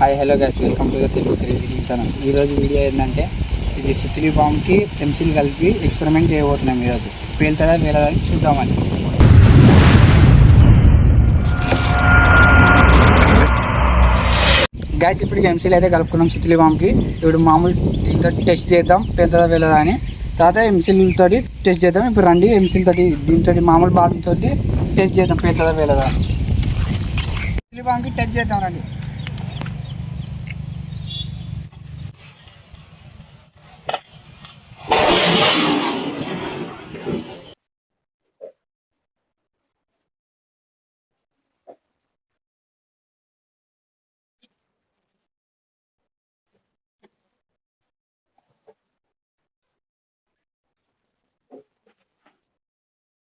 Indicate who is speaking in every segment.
Speaker 1: Hi hello guys welcome to the Telugu crazy channel ఈరోజు video ఏంటంటే ఇది సుత్తిలి బాంబ్కి pencil కలిపి ఎక్స్పెరిమెంట్ చేయబోతున్నాం ఈరోజు పేలుతుందా వేలదా చూద్దామని. గ్యాస్ ఇప్పుడు ఎంసీల్ అయితే కలుపుకున్నాం సుత్తిలి బాంబ్కి ఇప్పుడు మామూలు దీంతో టెస్ట్ చేద్దాం పేలుతుందా వేలదా అని. తర్వాత ఎంసీల్ తోటి టెస్ట్ చేద్దాం. ఇప్పుడు రండి ఎంసిల్ తోటి దీంతో మామూలు బాంబ్ తోటి టెస్ట్ చేద్దాం పేలుతుందా వేలదా అని. సుత్తిలి బాంబ్కి టెస్ట్ చేద్దాం రండి.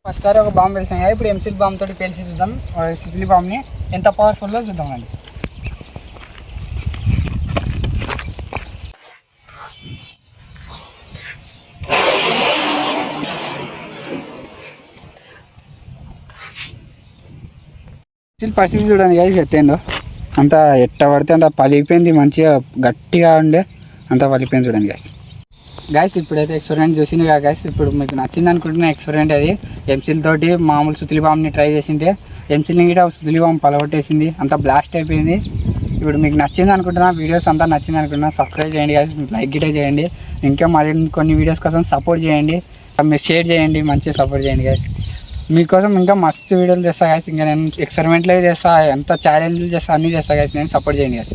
Speaker 1: ఫస్ట్ సారి ఒక బాంబు వెళ్తాం కదా ఇప్పుడు ఎంసీల్ బాంబు తోటి పేల్చి చూద్దాం. సిసిలి బాంబుని ఎంత పవర్ఫుల్లో చూద్దాం అండి. పరిస్థితి చూడండి కదా సెట్ అంత ఎట్ట పడితే అంత పలిపోయింది మంచిగా గట్టిగా ఉండే అంత పలిపోయింది చూడండి కదా గాయస్ ఇప్పుడైతే ఎక్స్పెరిమెంట్ చూసింది కదా గాయస్ ఇప్పుడు మీకు నచ్చింది అనుకుంటున్న ఎక్స్పెరిమెంట్ అది. ఎంసిల్ తోటి మామూలు సుతులి బాంబుని ట్రై చేసింటే ఎంసిల్ని కూడా సుతులి బాంబు పలగొట్టేసింది. అంత బ్లాస్ట్ అయిపోయింది. ఇప్పుడు మీకు నచ్చింది అనుకుంటున్నా వీడియోస్ అంతా నచ్చింది అనుకుంటున్నా సబ్స్క్రైబ్ చేయండి గాయస్ లైక్ గిటే చేయండి. ఇంకా మరి కొన్ని వీడియోస్ కోసం సపోర్ట్ చేయండి. మీరు షేర్ చేయండి మంచిగా సపోర్ట్ చేయండి గాయస్ మీకోసం ఇంకా మస్తు వీడియోలు చేస్తా గాయస్ ఇంకా నేను ఎక్స్పెరిమెంట్లు చేస్తా ఎంత ఛాలెంజ్లు చేస్తా అన్నీ చేస్తా గాయస్ నేను సపోర్ట్ చేయండి గాయస్